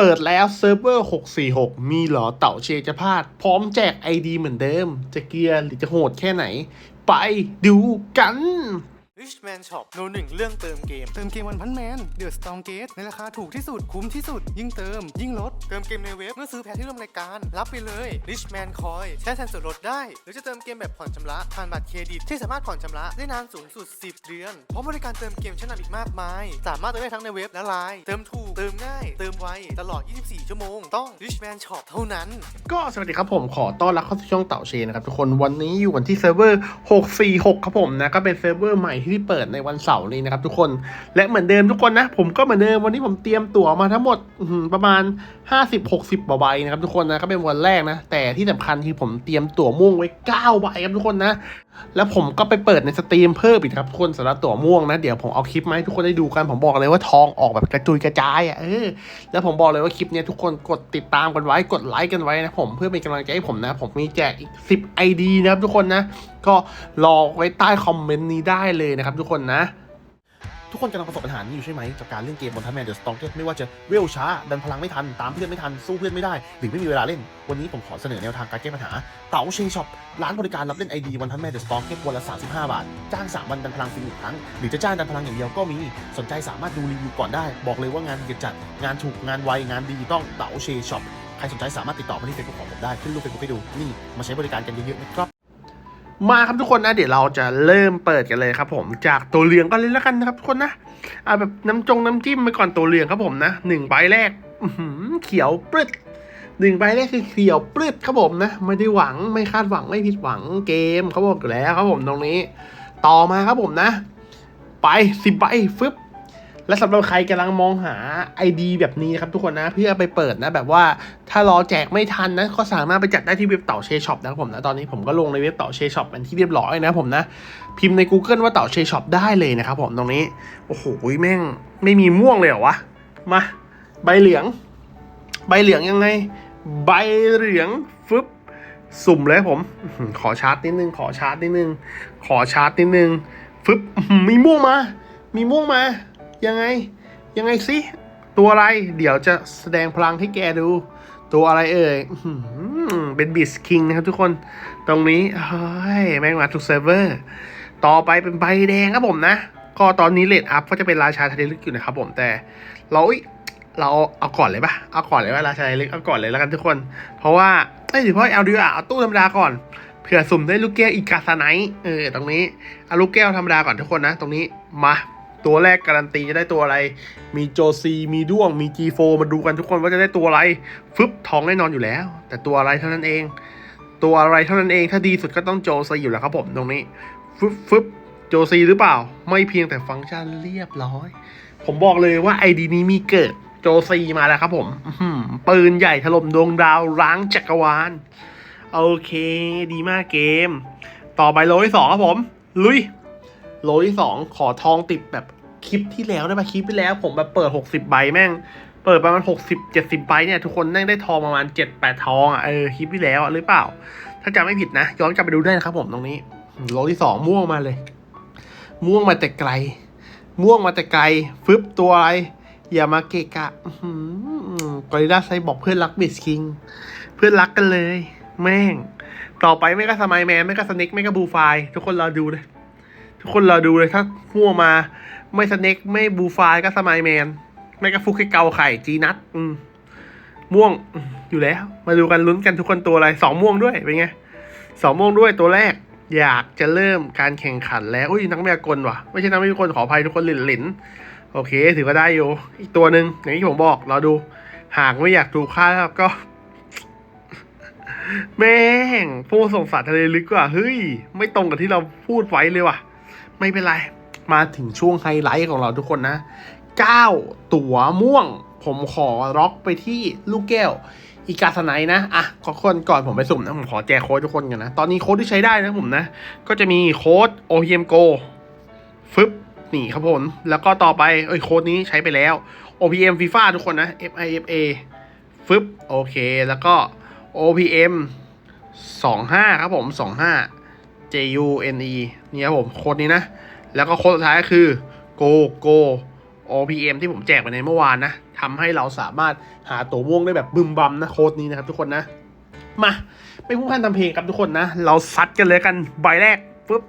เปิดแล้วเซิร์ฟเวอร์ 646 มีหรอเต่าเชจะพลาด พร้อมแจก ID เหมือนเดิม จะเกลียร์หรือจะโหดแค่ไหน ไปดูกัน Richman Shop โนหนึ่งเรื่องเติมเกม เติมเกมวันพันแมนเดือดสตองเกตในราคาถูกที่สุดคุ้มที่สุด ยิ่งเติม ยิ่งลด เติมเกมในเว็บเมื่อซื้อแพ็คที่ร่วมรายการ รับไปเลย Richman Coin ใช้แทนส่วนลดได้ หรือจะเติมเกมแบบผ่อนชำระผ่านบัตรเครดิตที่สามารถผ่อนชำระได้นานสูงสุด 10 เดือนพร้อมบริการเติมเกมชั้นนำอีกมากมาย สามารถเติมได้ทั้งในเว็บและไลน์เติมถูกเติมง่าย เติมไวตลอด 24 ชั่วโมง ต้อง Richman Shop เท่านั้น ก็สวัสดีครับผมขอต้อนรับเข้าสู่ช่องเต่าเชนะครับทุกคนวันนี้อยู่กันที่เซิร์ฟเวอร์ 646 ครับผมนะก็เป็นเซิร์ฟเวอร์ใหม่ที่เปิดในวันเสาร์นี้นะครับทุกคน และเหมือนเดิมทุกคนนะ ผมก็เหมือนเดิมวันนี้ผมเตรียมตั๋วมาทั้งหมดประมาณ 50-60ใบนะครับทุกคนนะก็เป็นวันแรกนะ แต่ที่สำคัญคือผมเตรียมตั๋วม่วงไว้9ใบครับทุกคนนะ แล้วผมก็ไปเปิดในสตรีมเพิ่มอีกครับทุกคนสำหรับตั๋วม่วงนะ เดี๋ยวผมเอาคลิปมาให้ทุกคนได้ดูกัน ผมบอกเลยว่าทองออกแบบกระจุยกระจายอะเออแล้วผมบอกเลยว่าคลิปเนี้ยทุกคนกดติดตามกันไว้กดไลค์กันไว้นะผมเพื่อเป็นกำลังใจให้ผมนะ ผมมีแจกอีก 10 ID นะครับทุกคนนะ ก็รอไว้ใต้คอมเมนต์นี้ได้เลยนะครับทุกคนนะ ทุกคนกำลังประสบปัญหานี้อยู่ใช่ไหมกับการเล่นเกมบนทัพแมนเดอะสตองเกตไม่ว่าจะเวลช้า ดันพลังไม่ทัน ตามเพื่อนไม่ทัน สู้เพื่อนไม่ได้ หรือไม่มีเวลาเล่น วันนี้ผมขอเสนอแนวทางการแก้ปัญหา เต๋าเชงช็อป ร้านบริการรับเล่นไอดีวันทัพแมนเดอะสตองเกตวันละ 35 บาท จ้าง 3 วันดันพลังฟรีหนึ่งครั้ง หรือจะจ้างดันพลังอย่างเดียวก็มี สนใจสามารถดูรีวิวก่อนได้ บอกเลยว่างานเกียจัด งานถูก งานไว งานดีต้องเต๋าเชช็อป ใครสนใจสามารถติดต่อมาที่เฟซบุ๊กของผมได้ ขึ้นรูปเฟซบุ๊กให้ดู นี่ มาใช้บริการกันเยอะๆนะครับ มาครับทุกคนนะเดี๋ยวเราจะเริ่มเปิดกันเลยครับ ผมจากตัวเหลืองก็เลยแล้วกันนะครับทุกคนนะเอาแบบน้ำจงน้ำจิ้มไปก่อนตัวเหลืองครับผมนะหนึ่งใบแรกเขียวปรึดหนึ่งใบแรกคือเขียวปรึดครับผมนะไม่ได้หวังไม่คาดหวังไม่ผิดหวังเกมเขาบอกอยู่แล้วครับผมตรงนี้ ต่อมาครับผมนะ ไปสิบใบฟึบ และสำหรับใครกำลังมองหา ID แบบนี้นะครับทุกคนนะเพื่อไปเปิดนะแบบว่าถ้ารอแจกไม่ทันนะก็สามารถไปจัดได้ที่เว็บเต่าเชช็อปนะครับผมนะตอนนี้ผมก็ลงในเว็บเต่าเชช็อปเป็นที่เรียบร้อยนะผมนะ พิมพ์ใน Google ว่าเต่าเชช็อปได้เลยนะครับผมตรงนี้โอ้โหแม่งไม่มีม่วงเลยเหรอวะมาใบเหลือง ใบเหลืองยังไง ใบเหลืองฟึบสุ่มเลยผม ขอชาร์จนิดนึง ขอชาร์จนิดนึง ขอชาร์จนิดนึง ฟึบ มีม่วงมา มีม่วงมา ยังไง ยังไงสิ ตัวอะไร เดี๋ยวจะแสดงพลังให้แกดู ตัวอะไรเอ่ยเป็นบิสคิงนะครับทุกคน ตรงนี้เฮ้ยแม่งมาทุกเซิร์ฟเวอร์ ต่อไปเป็นใบแดงครับผมนะ ก็ตอนนี้เลดอัพก็จะเป็นราชาทะเลลึกอยู่นะครับผมแต่ เราอุ๊เราเอาก่อนเลยปะเอาก่อนเลยว่าราชาทะเลลึกเอาก่อนเลยแล้วกันทุกคน เพราะว่าเอ้ยหรือเพราะเอาดีกว่าเอาตู้ธรรมดาก่อน เผื่อสุ่มได้ลูกแก้วอีกาสไนท์เออตรงนี้ เอาลูกแก้วธรรมดาก่อนทุกคนนะ ตรงนี้ มา ตัวแรกการันตีจะได้ตัวอะไร มีโจซีมีด้วง มี G4 มาดูกันทุกคนว่าจะได้ตัวอะไร ฟึบทองแน่นอนอยู่แล้ว แต่ตัวอะไรเท่านั้นเอง ตัวอะไรเท่านั้นเองถ้าดีสุดก็ต้องโจซีอยู่แล้วครับผมตรงนี้ ฟึบฟึบโจซีหรือเปล่า ไม่เพียงแต่ฟังก์ชันเรียบร้อย ผมบอกเลยว่าไอดีนี้มีเกิดโจซีมาแล้วครับผมปืนใหญ่ถล่มดวงดาวล้างจักรวาล โอเค ดีมากเกม ต่อไปโลที่สองครับผม ลุย โลที่สองขอทองติดแบบคลิปที่แล้วได้ปะคลิปที่แล้ว ผมแบบเปิดหกสิบใบแม่ง เปิดประมาณหกสิบเจ็ดสิบใบเนี่ยทุกคนนั่งได้ทองประมาณเจ็ดแปดทองอะเออคลิปที่แล้วอะหรือเปล่า ถ้าจำไม่ผิดนะ ย้อนกลับไปดูได้นะครับผมตรงนี้โลที่สองม่วงมาเลย ม่วงมาแต่ไกล ม่วงมาแต่ไกลฟึบตัวอะไรอย่ามาเกะกะกอริลลาไซบอกเพื่อนรักบิสคิง เพื่อนรักกันเลย แม่ง ต่อไปไม่ก็สมัยแมนไม่ก็สน็กไม่ก็บูไฟทุกคนรอดูเลย ทุกคนรอดูเลยถ้าม่วมา ไม่สเน็กไม่บูไฟก็สมัยแมน ไม่ก็ฟุกให้เกาไข่จีนัทอืมม่วงอยู่แล้ว มาดูกันลุ้นกันทุกคนตัวอะไรสองม่วงด้วยเป็นไงสองม่วงด้วยตัวแรก อยากจะเริ่มการแข่งขันแล้วอุ้ยนักมายากลว่ะไม่ใช่นักมายากลขออภัยทุกคนหลินหลินโอเค ถือว่าได้อยู่อีกตัวหนึ่งอย่างที่ผมบอกเรอดู หากไม่อยากถูกฆ่าแล้วก็ แม่งผู้ส่งสารทะเลลึกกว่าเฮ้ย ไม่ตรงกับที่เราพูดไว้เลยว่ะ ไม่เป็นไร มาถึงช่วงไฮไลท์ของเราทุกคนนะ 9 ตั๋วม่วง ผมขอล็อกไปที่ลูกแก้วอีกาสไนนะอะขอคนก่อนผมไปสุ่มนะ ผมขอแจกโค้ดทุกคนกันนะ ตอนนี้โค้ดที่ใช้ได้นะผมนะ ก็จะมีโค้ด OPM Go ฟึบนี่ครับผม แล้วก็ต่อไปเอ้ยโค้ดนี้ใช้ไปแล้ว OPM FIFA ทุกคนนะ FIFA ฟึบโอเค แล้วก็ OPM 25 ครับผม 25 JUNE นี่ครับผมโค้ดนี้นะ แล้วก็โค้ดสุดท้ายก็คือ Go Go OPM ที่ผมแจกไปในเมื่อวานนะทำให้เราสามารถหาตัวม่วงได้แบบบึมบัมนะโค้ดนี้นะครับทุกคนนะ มาไม่พูดพันทำเพลงครับทุกคนนะ เราซัดกันเลยกันใบแรกปุ๊บ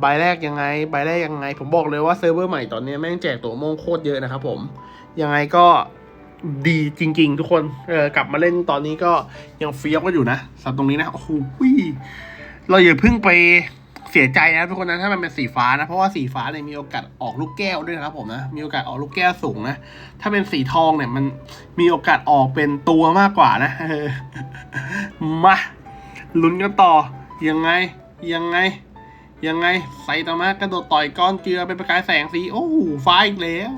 ใบแรกยังไงใบแรกยังไง ผมบอกเลยว่าเซิร์ฟเวอร์ใหม่ตอนนี้แม่งแจกตัวม่วงโคตรเยอะนะครับผมยังไงก็ดีจริง ๆ ทุกคนเออกลับมาเล่นตอนนี้ก็ยังเฟี้ยวก็อยู่นะสับตรงนี้นะโอ้โหเราอย่าเพิ่งไป เสียใจนะทุกคนนะถ้ามันเป็นสีฟ้านะ เพราะว่าสีฟ้าเนี่ยมีโอกาสออกลูกแก้วด้วยนะครับผมนะ มีโอกาสออกลูกแก้วสูงนะ ถ้าเป็นสีทองเนี่ยมันมีโอกาสออกเป็นตัวมากกว่านะมาลุ้นกันต่อ ยังไง ยังไง ยังไงไซตามะกระโดดต่อยก้อนเกลือเป็นประกายแสงสี โอ้โหฟ้าอีกแล้ว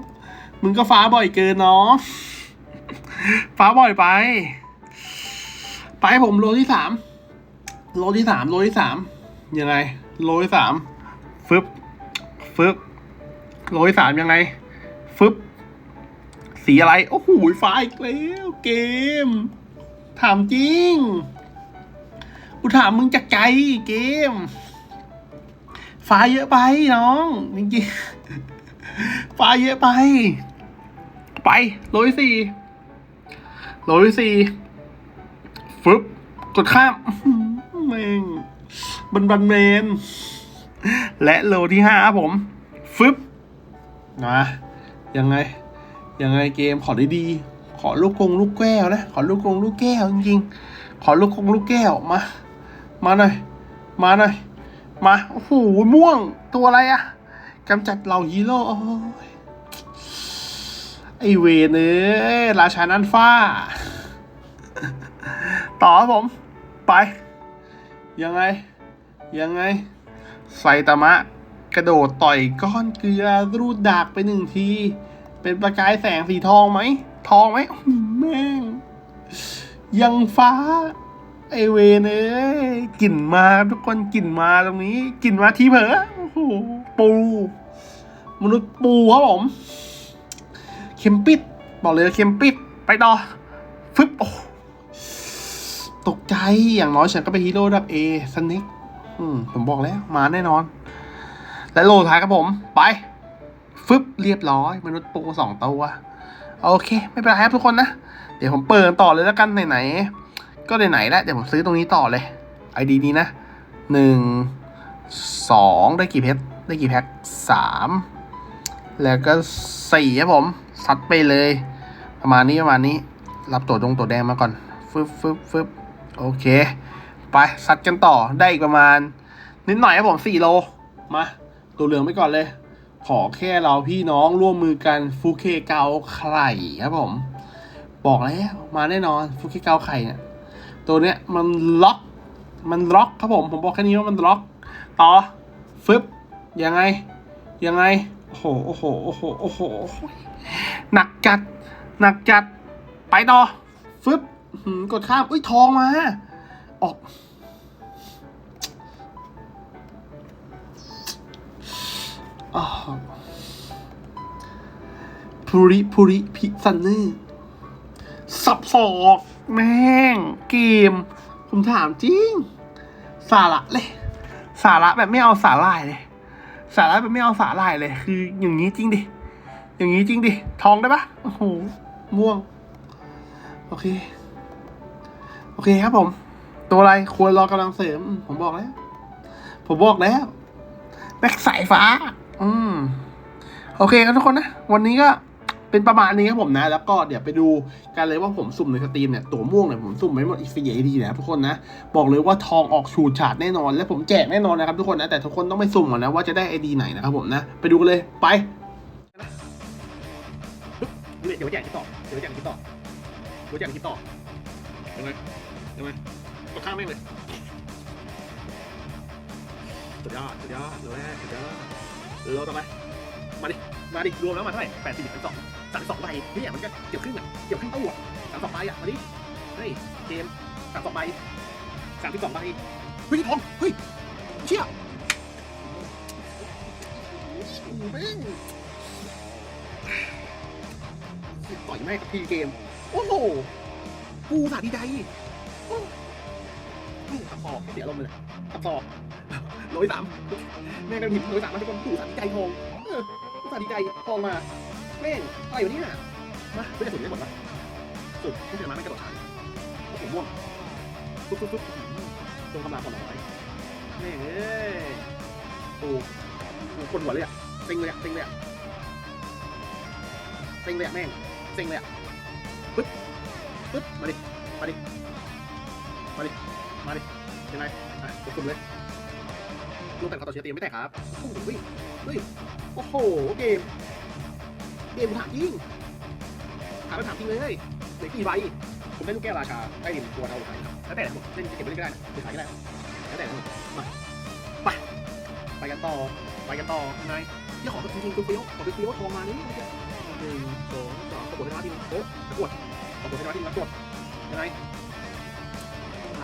มึงก็ฟ้าบ่อยเกินเนาะฟ้าบ่อยไป ไปผมโลที่สามโลที่สามโลที่สามยังไง โลที่สามฟึบฟึบโลที่สามยังไง ฟึบสีอะไร โอ้โหฟ้าอีกแล้วเกม ถามจริง กูถามมึงจากใจเกม ฟ้าเยอะไปน้องจริงๆฟ้าเยอะไป ไปโลที่สี่โลที่สี่ฟึบกดข้ามแม่ง บันบันเมน และโลที่ห้าครับผม ฟึบนะยังไง ยังไงเกมขอได้ดี ขอลูกกงลูกแก้วนะ ขอลูกกงลูกแก้วจริงๆ ขอลูกกงลูกแก้วมา มาหน่อย มาหน่อย มา โอ้โห ม่วง ตัวอะไรอะกำจัดเหล่าฮีโร่ไอเวนเอ้ราชานันฟ้า ต่อผม ไป ยังไง ยังไง ไซตามะ กระโดดต่อยก้อนเกลือรูดดากไปหนึ่งที เป็นประกายแสงสีทองไหม ทองไหมแม่ง ยังฟ้า ไอเวนเอ้ยกลิ่นมาทุกคนกลิ่นมาตรงนี้กลิ่นมาทีเผลอโอ้โหปู มนุษย์ปูครับผม เข็มปิด บอกเลยเข็มปิด ไปต่อฟึบโอ้ ตกใจอย่างน้อยฉันก็เป็นฮีโร่ระดับเอสน็กอืมผมบอกแล้ว มาแน่นอน และโลท้ายครับผม ไป ฟึบเรียบร้อย มนุษย์ปูสองตัวโอเค ไม่เป็นไรครับทุกคนนะ เดี๋ยวผมเปิดต่อเลยแล้วกันไหนๆก็ไหนๆแล้วเดี๋ยวผมซื้อตรงนี้ต่อเลยไอดีนี้นะหนึ่งสองได้กี่เพชรได้กี่แพ็คสามแล้วก็สี่ครับผมซัดไปเลย ประมาณนี้ประมาณนี้ รับตัวตรงตัวแดงมาก่อนฟึบฟึบฟึบ โอเค ไปซัดกันต่อได้อีกประมาณ นิดหน่อยครับผมสี่โล มาตัวเหลืองไปก่อนเลย ขอแค่เราพี่น้องร่วมมือกันฟูเคเกาไข่ครับผม บอกแล้วมาแน่นอนฟูเคเกาไข่เนี่ยตัวเนี้ยมันล็อกมันล็อกครับผม ผมบอกแค่นี้ว่ามันล็อก ต่อฟึบยังไง ยังไง โอ้โห โอ้โห โอ้โห โอ้โห หนักจัด หนักจัด ไปต่อฟึบ กดข้ามอุ้ยทองมา ออกอ้าวพูริพูริพิซันเนอร์สับสอกแม่ง เกม ผมถามจริง สาระเลย สาระแบบไม่เอาสาหร่ายเลย สาระแบบไม่เอาสาหร่ายเลย คืออย่างนี้จริงดิ อย่างนี้จริงดิ ทองได้ปะโอ้โห ม่วง โอเค โอเคครับผม ตัวอะไรควรรอกำลังเสริม ผมบอกแล้ว ผมบอกแล้วแบ็คสายฟ้า อืม โอเคครับทุกคนนะ วันนี้ก็เป็นประมาณนี้ครับผมนะ แล้วก็เดี๋ยวไปดูกันเลยว่าผมสุ่มในสตรีมเนี่ย ตัวม่วงเนี่ยผมสุ่มไว้หมดอีกสี่ดีนะทุกคนนะ บอกเลยว่าทองออกฉูดฉาดแน่นอน และผมแจกแน่นอนนะครับทุกคนนะ แต่ทุกคนต้องไปสุ่มก่อนนะว่าจะได้ไอดีไหนนะครับผมนะ ไปดูกันเลยไปเดี๋ยวแจกที่ต่อเดี๋ยวแจกที่ต่อเดี๋ยวแจกที่ต่อยังไง ยังไงกดข้ามแม่งเลยสุดยอดสุดยอดโลแรกสุดยอดโลต่อไป มาดิ มาดิ รวมแล้วมาเท่าไหร่แปดสี่สิบสองสามสองใบเนี่ยมันก็เกี่ยวครึ่งอะเกี่ยวครึ่งตู้อะสามสองใบอะ มาดิ เฮ้ยเกมสามสองใบสามสิบสองใบเฮ้ยทองเฮ้ยเชี่ยแม่งต่อยแม่งกับทีเกม โอ้โห กูสาดีใจ โอ้ลูกตับต่อเสียลมณ์เลยตับต่อร้อยสามแม่งได้ผิดร้อยสามมันทุกคนกูสาดีใจทองเออสาดใจทองมาแม่งอะไรอยู่เนี่ยมาไม่ได้สุดไม่หมดนะสุดไม่เจอมาไม่กระโดดทางโอ้โหม่วงตุ๊บตุ๊บตุ๊บตรงกำลังคนน้อยแม่งเอ้ยโอ้โหคนหัวเลยอะเซ็งเลยอะเซ็งเลยอะเซ็งเลยอะแม่งเซ็งเลยอะปึ๊บปึ๊บมาดิมาดิ มาดิ มาดิ ยังไงอะกดปุ่มเลย ลูกแต่งคอต่อเชียร์เตียมไม่แตกครับโอ้โหเฮ้ยเฮ้ย โอ้โห เกม เกมถามจริงถามไปถามจริงเลยเหลือกี่ใบผมเล่นลูกแก้วราชาใต้ดินตัวเราขายครับ แล้วแต่ผมเล่นเก็บไปเล่นก็ได้นะหรือขายก็ได้ แล้วแต่ผมมาไป ไปกันต่อ ไปกันต่อยังไงที่ขอจริงๆคือเฟี้ยวขอเป็นเฟี้ยวทองมานี่หนึ่งสองสามขบคุณให้ร้าทีนึงโอ้ตะกวดขบคุณให้ร้าทีนึงตะกวดยังไง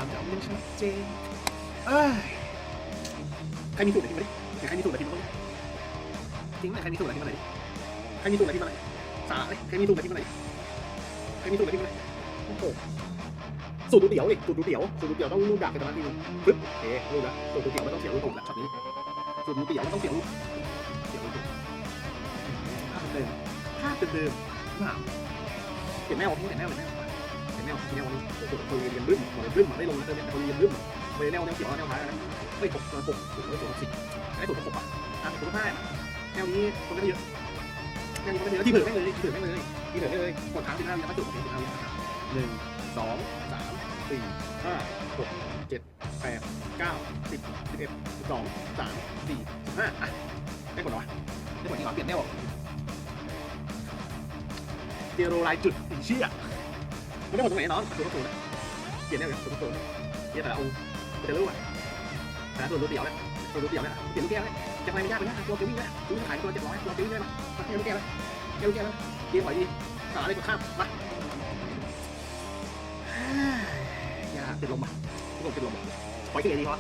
ามจะเอาเรื่องชัดเจนเอ้ยใครมีสูตรอะไหนทีมาดิใครมีสูตรอะไหนทีมาดิจริงไหมใครมีสูตรไหนทีมาไหนใครมีสูตรอะไรที่มาไหนสาเลยใครมีสูตรอะไรที่มาไหนใครมีสูตรอะไรที่มาไหนโอ้โหสูตรดูเตี๋ยวดิสูตรดูเตี๋ยวสูตรดูเตี๋ยวต้องรูดดาบไปตรงนั้นทีนึงปึ๊บโอเครูดแล้วสูตรดูเตี๋ยวไม่ต้องเสียรูปผมแล้วช็อตนี้สูตรดูเตี๋ยวไม่ต้องเสียรูปเสียรูปภาพเดิมภาพเดิมๆภาพเห็นแมวทิ้งแต่แมวเห็นแมวเห็นแม วเห็นวนี่โอ้โหคนเรียนบึ้มคนเรียนบึ้มไม่ลงเติมเนี่ยคนเรียนบึ้มคนเรียแนวแนวเขียวแนวท้ายนะเฮ้ยหกหกหกหกหกสิบได้สูตรหกอะอะสูตรห้าแนวนี้คนไม่เยอะยังไม่ได้ที่เผื่อไม่เลยที่เผื่อไม่เลยที่เผื่อไม่เลยกดค้างสิบห้าวินาทีจุดของสิบห้าวิหนึ่งสองสามสี่ห้าหกเจ็ดแปดเก้าสิบสิบเอ็ดสิบสองสามสี่สิบห้าอะได้ผลหรอวะได้ผลที่หรอเปลี่ยนได้หรอเดียโรลายจุดอีเชี่ย มันไม่หมดตรงไหนน้องตัวตัวนย์เปลี่ยนได้เลยตัวตัวนะเดี๋ยวแต่ละองค์จะรู้อะแต่ละตัวตัวเดี่ยวเลยตัวตัวเดี่ยวเลยเปลี่ยนลูกแก้วเลยจะไปไม่ยากเลยนะตัวเกี่ยววิ่งนะวิ่งขายตัวเจ็ดร้อยตัวเกี่ยววิ่งได้ไหมมาเกมแก้วเกมแก้วเลยเกมไหวดีสาอะไรก็ข้ามมาอย่าติดลมอะทุกคนติดลมอะปล่อยที่ไหนดีวะ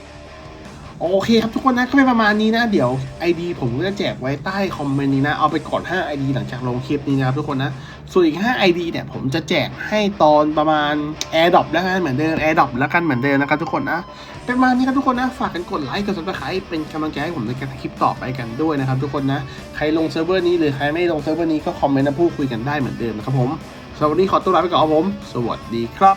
โอเคครับทุกคนนะก็เป็นประมาณนี้นะ เดี๋ยว ID ผมก็จะแจกไว้ใต้คอมเมนต์นี้นะ เอาไปก่อน 5 ID หลังจากลงคลิปนี้นะครับทุกคนนะ ส่วนอีก 5 ID เนี่ยผมจะแจกให้ตอนประมาณ AirDrop แล้วกันเหมือนเดิม AirDrop แล้วกันเหมือนเดิมนะครับทุกคนนะ เป็นประมาณนี้ครับทุกคนนะ ฝากกันกดไลค์กด subscribe เป็นกำลังใจให้ผมในการทำคลิปต่อไปกันด้วยนะครับทุกคนนะ ใครลงเซิร์ฟเวอร์นี้หรือใครไม่ลงเซิร์ฟเวอร์นี้ก็คอมเมนต์มาพูดคุยกันได้เหมือนเดิมนะครับผมสำหรับวันนี้ขอตัวลาไปก่อนครับผม สวัสดีครับ